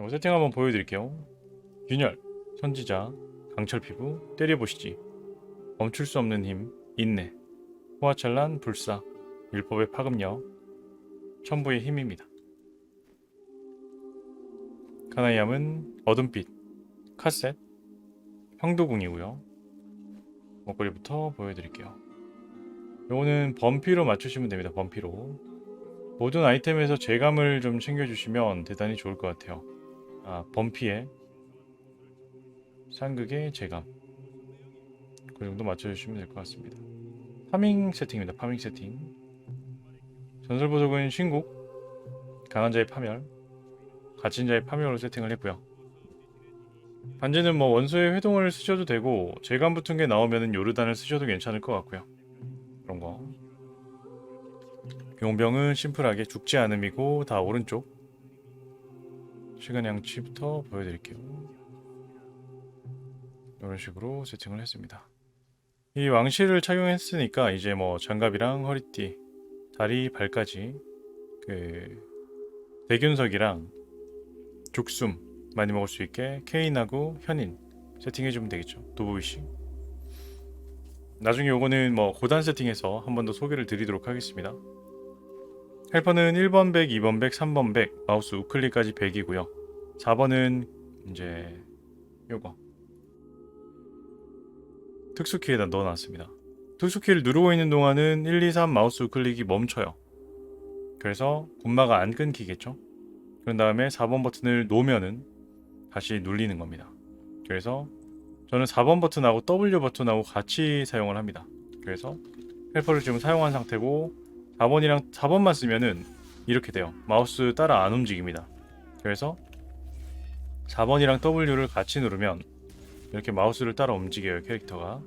이거 세팅 한번 보여드릴게요. 균열, 선지자, 강철 피부, 때려보시지. 멈출 수 없는 힘, 인내, 호화찬란, 불사, 율법의 파급력, 천부의 힘입니다. 카나이암은 어둠빛, 카셋, 형도궁이고요. 목걸이부터 보여드릴게요. 요거는 범피로 맞추시면 됩니다. 범피로. 모든 아이템에서 재감을 좀 챙겨주시면 대단히 좋을 것 같아요. 아, 범피에 상극의 재감. 그 정도 맞춰주시면 될 것 같습니다. 파밍 세팅입니다. 파밍 세팅. 전설 보석은 신국, 강한 자의 파멸, 갇힌 자의 파멸로 세팅을 했고요. 반지는 뭐 원소의 회동을 쓰셔도 되고 재감 붙은 게 나오면은 요르단을 쓰셔도 괜찮을 것 같고요. 그런 거. 용병은 심플하게 죽지 않음이고 다 오른쪽. 시간 양치부터 보여드릴게요. 이런 식으로 세팅을 했습니다. 이 왕실을 착용했으니까 이제 뭐 장갑이랑 허리띠, 다리, 발까지 그 대균석이랑 죽숨 많이 먹을 수 있게 케인하고 현인 세팅해주면 되겠죠. 도보위시. 나중에 요거는 뭐 고단 세팅해서 한 번 더 소개를 드리도록 하겠습니다. 헬퍼는 1번 100, 2번 100, 3번 100, 마우스 우클릭까지 100이고요. 4번은 이제 요거 특수키에다 넣어놨습니다. 특수키를 누르고 있는 동안은 1, 2, 3 마우스 우클릭이 멈춰요. 그래서 곰마가 안 끊기겠죠. 그런 다음에 4번 버튼을 놓으면은 다시 눌리는 겁니다. 그래서 저는 4번 버튼하고 W 버튼하고 같이 사용을 합니다. 그래서 헬퍼를 지금 사용한 상태고 4번이랑 4번만 쓰면은 이렇게 돼요. 마우스 따라 안 움직입니다. 그래서 4번이랑 W를 같이 누르면 이렇게 마우스를 따라 움직여요 캐릭터가.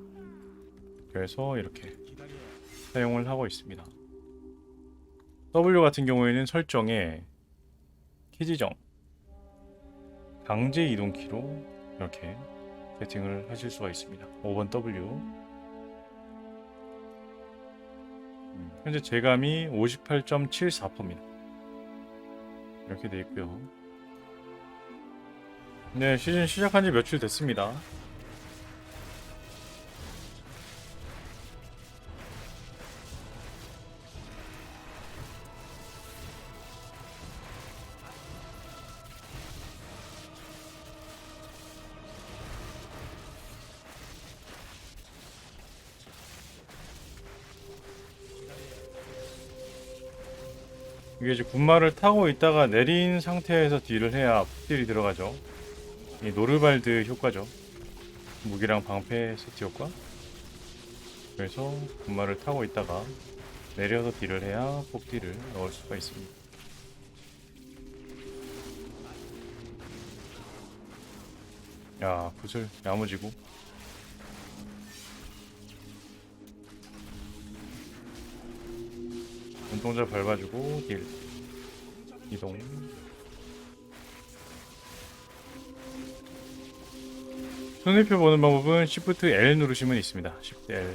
그래서 이렇게 사용을 하고 있습니다. W 같은 경우에는 설정에 키 지정 강제 이동 키로 이렇게 세팅을 하실 수가 있습니다. 5번 W 음, 현재 재감이 58.74%입니다. 이렇게 돼 있고요. 네, 시즌 시작한 지 며칠 됐습니다. 이게 이제 군마를 타고 있다가 내린 상태에서 딜을 해야 딜이 들어가죠. 이 노르발드 효과죠. 무기랑 방패 세트 효과. 그래서 군마를 타고 있다가 내려서 딜을 해야 폭딜을 넣을 수가 있습니다. 야, 구슬 야무지고. 눈동자 밟아주고 딜 이동 손해표 보는 방법은 Shift L 누르시면 있습니다. Shift L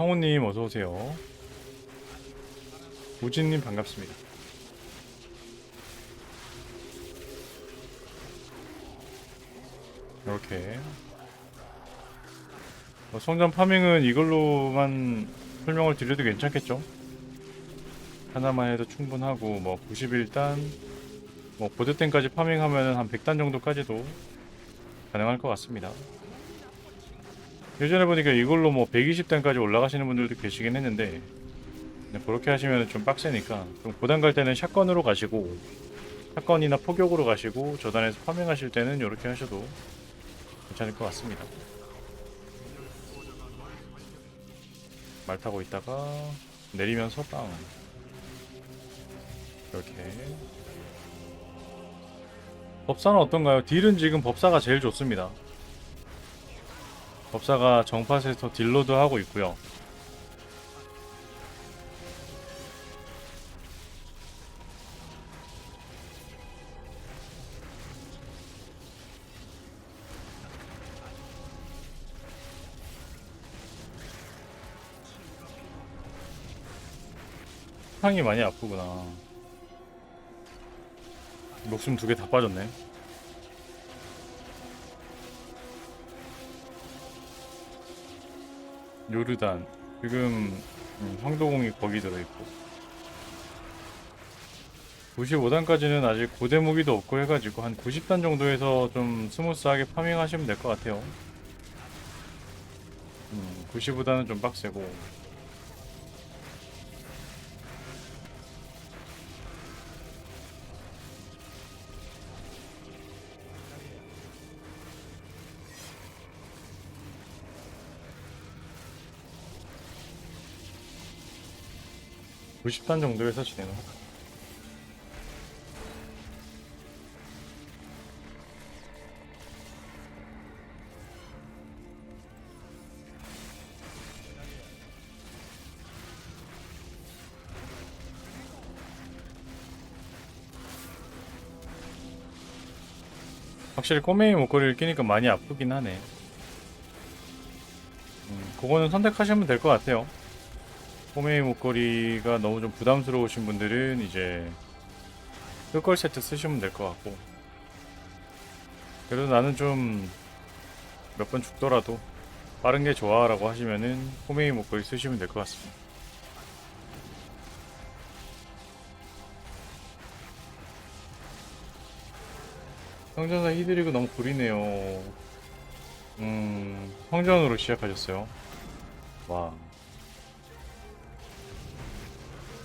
성우님 어서 오세요. 우진님 반갑습니다. 이렇게 뭐 성장 파밍은 이걸로만 설명을 드려도 괜찮겠죠? 하나만 해도 충분하고 뭐 91단 뭐 보드땡까지 파밍하면 한 100단 정도까지도 가능할 것 같습니다. 예전에 보니까 이걸로 뭐 120단까지 올라가시는 분들도 계시긴 했는데 그렇게 하시면 좀 빡세니까 좀 고단 갈 때는 샷건으로 가시고 샷건이나 포격으로 가시고 저단에서 파밍하실 때는 이렇게 하셔도 괜찮을 것 같습니다. 말 타고 있다가 내리면서 빵 이렇게 법사는 어떤가요? 딜은 지금 법사가 제일 좋습니다. 법사가 정팟에서 딜로드 하고 있고요. 상이 많이 아프구나. 목숨 두 개 다 빠졌네. 요르단. 지금 음, 황도공이 거기 들어있고. 95단까지는 아직 고대 무기도 없고 해가지고 한 90단 정도에서 좀 스무스하게 파밍하시면 될 것 같아요. 음, 95단은 좀 빡세고 90단 정도에서 진행을 하다. 확실히 꼬맹이 목걸이를 끼니까 많이 아프긴 하네. 음, 그거는 선택하시면 될 것 같아요. 꼬맹이 목걸이가 너무 좀 부담스러우신 분들은 이제 흑걸 세트 쓰시면 될 것 같고 그래도 나는 좀 몇 번 죽더라도 빠른 게 좋아라고 하시면은 꼬맹이 목걸이 쓰시면 될 것 같습니다. 성전사 히드리그 너무 구리네요. 음, 성전으로 시작하셨어요. 와.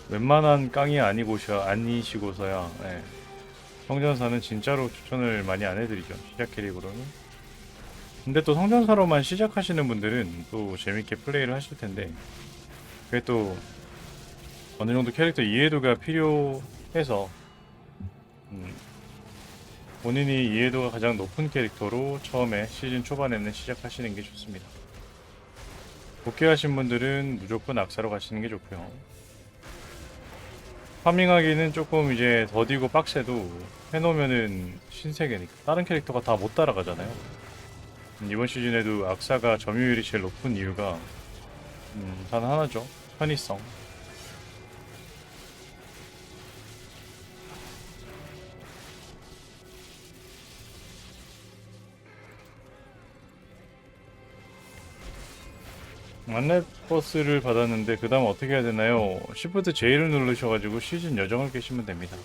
웬만한 깡이 아니고셔 아니시고서야 예. 성전사는 진짜로 추천을 많이 안 해드리죠. 시작 캐릭으로는. 근데 또 성전사로만 시작하시는 분들은 또 재밌게 플레이를 하실 텐데 그게 또 어느 정도 캐릭터 이해도가 필요해서 음, 본인이 이해도가 가장 높은 캐릭터로 처음에 시즌 초반에는 시작하시는 게 좋습니다. 복귀하신 분들은 무조건 악사로 가시는 게 좋고요 파밍하기는 조금 이제 더디고 빡세도 해놓으면은 신세계니까 다른 캐릭터가 다 못 따라가잖아요. 음, 이번 시즌에도 악사가 점유율이 제일 높은 이유가 음, 단 하나죠. 편의성. 만렙 버스를 받았는데 그 다음 어떻게 해야 되나요? Shift J를 누르셔가지고 시즌 여정을 깨시면 됩니다.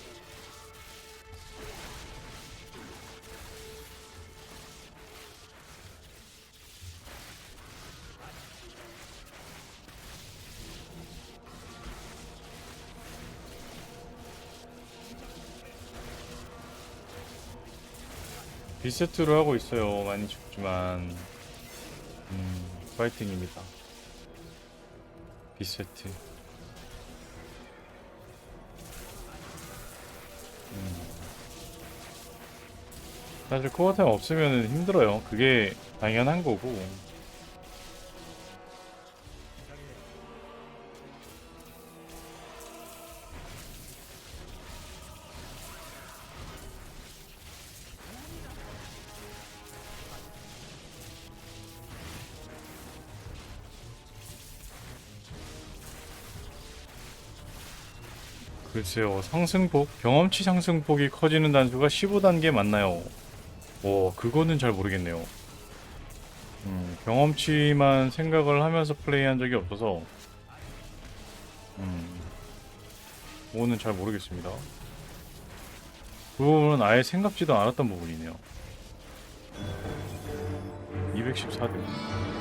비세트로 하고 있어요. 많이 죽지만 음, 파이팅입니다. 비세트. 음. 사실 코어 템 없으면 힘들어요. 그게 당연한 거고. 글쎄요, 상승폭, 경험치 상승폭이 커지는 단수가 15단계 맞나요? 오, 그거는 잘 모르겠네요. 음, 경험치만 생각을 하면서 플레이한 적이 없어서, 음, 그거는 잘 모르겠습니다. 그 부분은 아예 생각지도 않았던 부분이네요. 214대.